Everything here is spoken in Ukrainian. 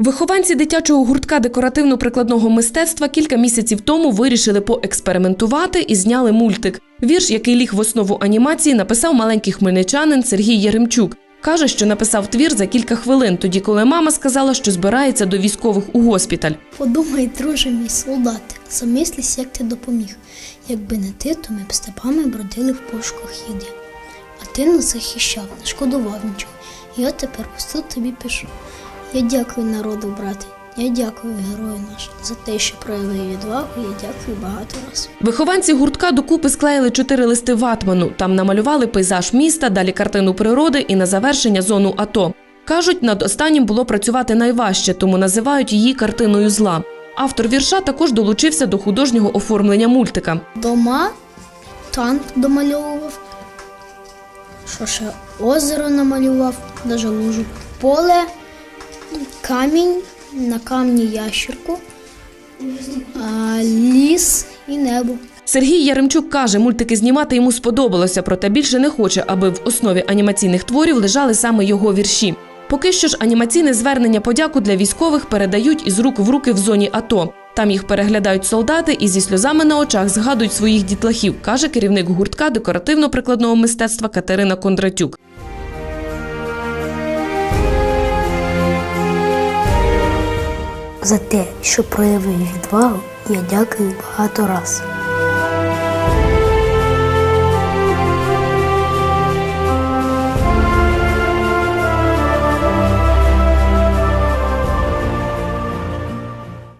Вихованці дитячого гуртка декоративно-прикладного мистецтва кілька місяців тому вирішили поекспериментувати і зняли мультик. Вірш, який ліг в основу анімації, написав маленький хмельничанин Сергій Яремчук. Каже, що написав твір за кілька хвилин, тоді коли мама сказала, що збирається до військових у госпіталь. Подумай, друже мій солдати, замислись, як ти допоміг. Якби не ти, то ми б степами бродили в пошуках їди. А ти нас захищав, не шкодував нічого. От тепер пусту тобі пишу. Я дякую народу, брате. Я дякую герою наш за те, що проявив відвагу. Я дякую багато раз. Вихованці гуртка докупи склеїли чотири листи ватману. Там намалювали пейзаж міста, далі картину природи і на завершення зону АТО. Кажуть, над останнім було працювати найважче, тому називають її картиною зла. Автор вірша також долучився до художнього оформлення мультика. Дома, танк домальовував. Що ще озеро намалював, даже лужу. Поле, камінь, на камні ящерку, а, ліс і небо. Сергій Яремчук каже, мультики знімати йому сподобалося, проте більше не хоче, аби в основі анімаційних творів лежали саме його вірші. Поки що ж анімаційне звернення подяку для військових передають із рук в руки в зоні АТО. Там їх переглядають солдати і зі сльозами на очах згадують своїх дітлахів, каже керівник гуртка декоративно-прикладного мистецтва Катерина Кондратюк. За те, що проявив відвагу, я дякую багато раз.